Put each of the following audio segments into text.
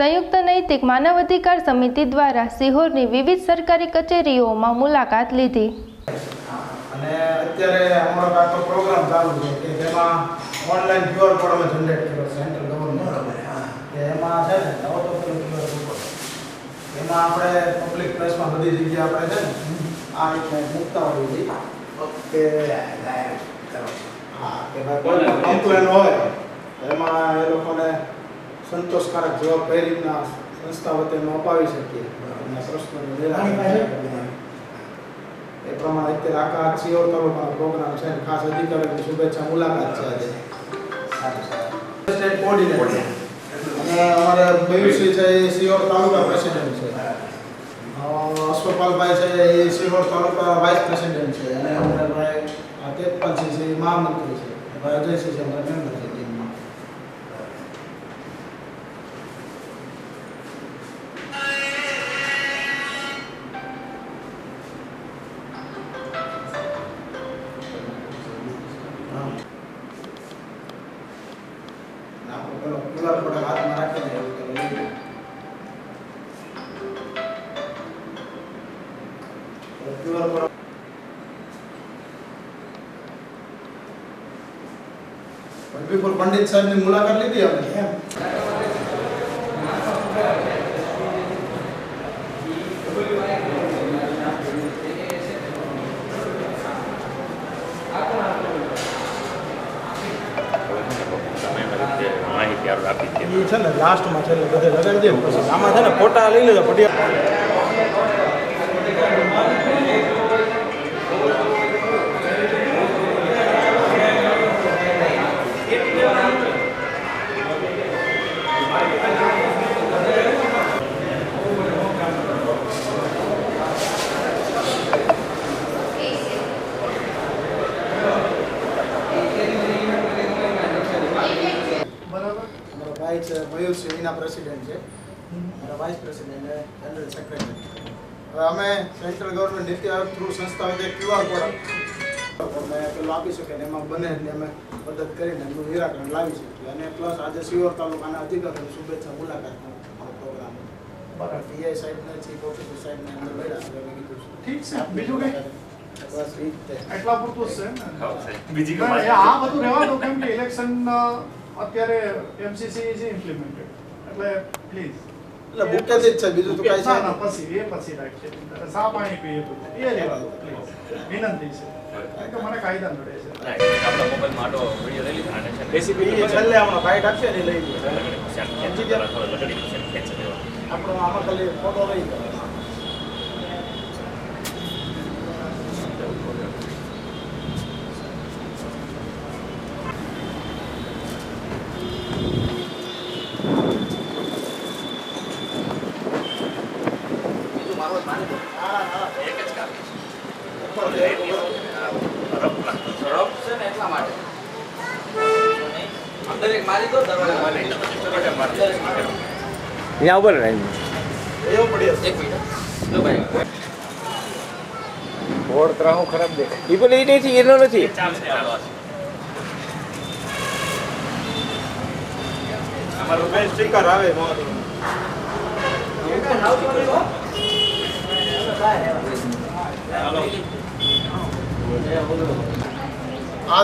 સંયુક્ત નૈતિક માનવ અધિકાર સમિતિ દ્વારા સિહોરની વિવિધ સરકારી કચેરીઓમાં મુલાકાત લીધી. અને અત્યારે અમારો કાંતો પ્રોગ્રામ ચાલુ છે કે જેમાં ઓનલાઈન ક્યુઆર કોડ અમે જનરેટ કર્યો સેન્ટ્રલ ગવર્નમેન્ટ કે એમાં છે ને નવો તો. એમાં આપણે પબ્લિક પ્લેસમાં બધી જગ્યાએ આપણે છે ને આ રીતે મૂકતા હોઈએ કે હા કે ભાઈ કોઈ કમ્પ્લેન હોય એમાં એ લોકોને સંતોષકારક જવાબ કઈ રીતના સંસ્થા વતી અપાવી શકીએ. એમના પ્રશ્નોનું નિરાકરણ એ પ્રમાણે અત્યારે આખા આ સિયોર તાલુકાનો પ્રોગ્રામ છે અને ખાસ અધિકારીની શુભેચ્છા મુલાકાત છે આજે. સ્ટેટ કોઓર્ડિનેટર અને અમારે મયુરસિંહ છે એ સિયોર તાલુકા પ્રેસિડેન્ટ છે. અશ્વપાલભાઈ છે એ સિયોર તાલુકા વાઇસ પ્રેસિડેન્ટ છે. અને અમારા ભાઈ તેજપાલસિંહ છે એ મહામંત્રી છે. ભાઈ અજયસિંહ છે અમારા મેમ્બર છે. કોડ હાથમાં રાખીને એવું કરે લઈ લો. તો QR કોડ વલભીપુર પંડિત સાહેબની મુલાકાત લીધી અમે માહિતી આપણે આપી છે એ છે ને લાસ્ટમાં છેલ્લે બધે લગાડી દે પછી આમાં છે ને ફોટા લઈ લેજો પટિયા બરાબર અમારો ભાઈ છે પ્રેસિડેન્ટ છે. મારા વાઇસ પ્રેસિડેન્ટ અને જનરલ સેક્રેટરી હવે અમે central government NITI Aayog through સંસ્થા વચ્ચે ક્યુઆર કોડ અમે પેલું આપી શકીએ ને એમાં બને એટલે અમે મદદ કરીને એમનું નિરાકરણ લાવી શકીએ. અને પ્લસ આજે સિયોર તાલુકાના અધિકારીઓ શુભેચ્છા મુલાકાતનો પ્રોગ્રામ બરાબર. પીઆઈ સાહેબને ચીફ ઓફિસર સાહેબને અંદર મળ્યા એટલે મેં કીધું ઠીક છે. બીજું કંઈ? બસ એ જ તે એટલા પૂરતું જ છે. બીજી આ બધું રહેવાનું કેમ કે ઇલેક્શન અત્યારે એમસીસી ઇઝ ઇમ્પ્લિમેન્ટેડ એટલે પ્લીઝ એટલે બુકે જ છે બીજું તો કાંઈ છે ના ના પછી એ પછી રાખીએ સા પાણી પીએ બધું એ વિનંતી છે કે મને કાયદા નડે છે આપણા મોબાઈલમાં આટો વીડિયો લઈ લીધો અને રેસીપી છેલ્લે હમણાં બાઇટ આપશે ને લઈ ખેંચી લગડી આપણો આમાં ખાલી ફોટો લઈ ગયો એક જ કામ રફ નાખો. અહીંયા ઉપર રહે એવો પડ્યો બોર્ડ ત્રાહો ખરાબ દેખાય એ પણ એ નથી એનો નથી ચાલશે ચાલો અમારું મેં સ્ટીકર આવે આજ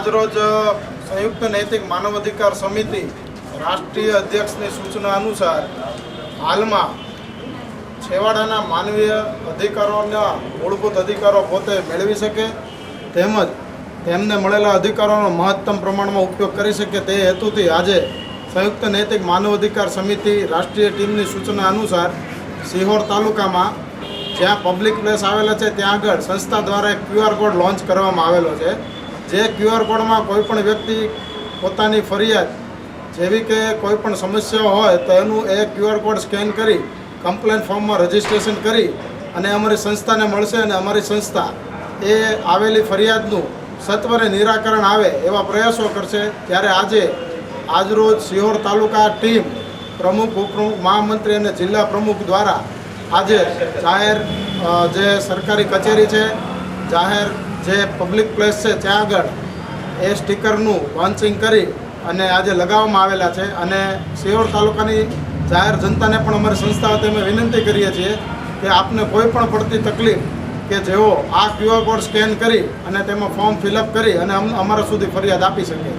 રોજ સંયુક્ત નૈતિક માનવ અધિકાર સમિતિ રાષ્ટ્રીય અધ્યક્ષની સૂચના અનુસાર હાલમાં છેવાડાના માનવીય અધિકારોના મૂળભૂત અધિકારો પોતે મેળવી શકે તેમજ તેમને મળેલા અધિકારોનો મહત્તમ પ્રમાણમાં ઉપયોગ કરી શકે તે હેતુથી આજે સંયુક્ત નૈતિક માનવ અધિકાર સમિતિ રાષ્ટ્રીય ટીમની સૂચના અનુસાર સિહોર તાલુકામાં જ્યાં પબ્લિક પ્લેસ આવેલા છે, ત્યાં આગળ સંસ્થા દ્વારા એક ક્યુઆર કોડ લોન્ચ કરવામાં આવેલો છે. જે ક્યુઆર કોડમાં કોઈપણ વ્યક્તિ પોતાની ફરિયાદ જેવી કે કોઈપણ સમસ્યાઓ સમસ્યા હોય, તો એનું એ ક્યુઆર કોડ સ્કેન કરી કમ્પ્લેન ફોર્મમાં રજીસ્ટ્રેશન કરી અને અમારી સંસ્થાને મળશે અને અમારી સંસ્થા એ આવેલી ફરિયાદનું સત્વરે નિરાકરણ આવે એવા પ્રયાસો કરશે. ત્યારે આજે આજરોજ સિહોર તાલુકા ટીમ પ્રમુખ, ઉપપ્રમુખ, મહામંત્રી અને જિલ્લા પ્રમુખ દ્વારા આજે જાહેર જે સરકારી કચેરી છે, જાહેર જે પબ્લિક પ્લેસ છે, ત્યાં આગળ એ સ્ટીકરનું લોન્ચિંગ કરી અને આજે લગાવવામાં આવેલા છે અને સિહોર તાલુકાની જાહેર જનતાને પણ અમારી સંસ્થા વતી અમે વિનંતી કરીએ છીએ કે આપને કોઈ પણ પડતી તકલીફ કે જેઓ આ ક્યુઆર કોડ સ્કેન કરી અને તેમાં ફોર્મ ફિલઅપ કરી અને અમ- અમારા સુધી ફરિયાદ આપી શકે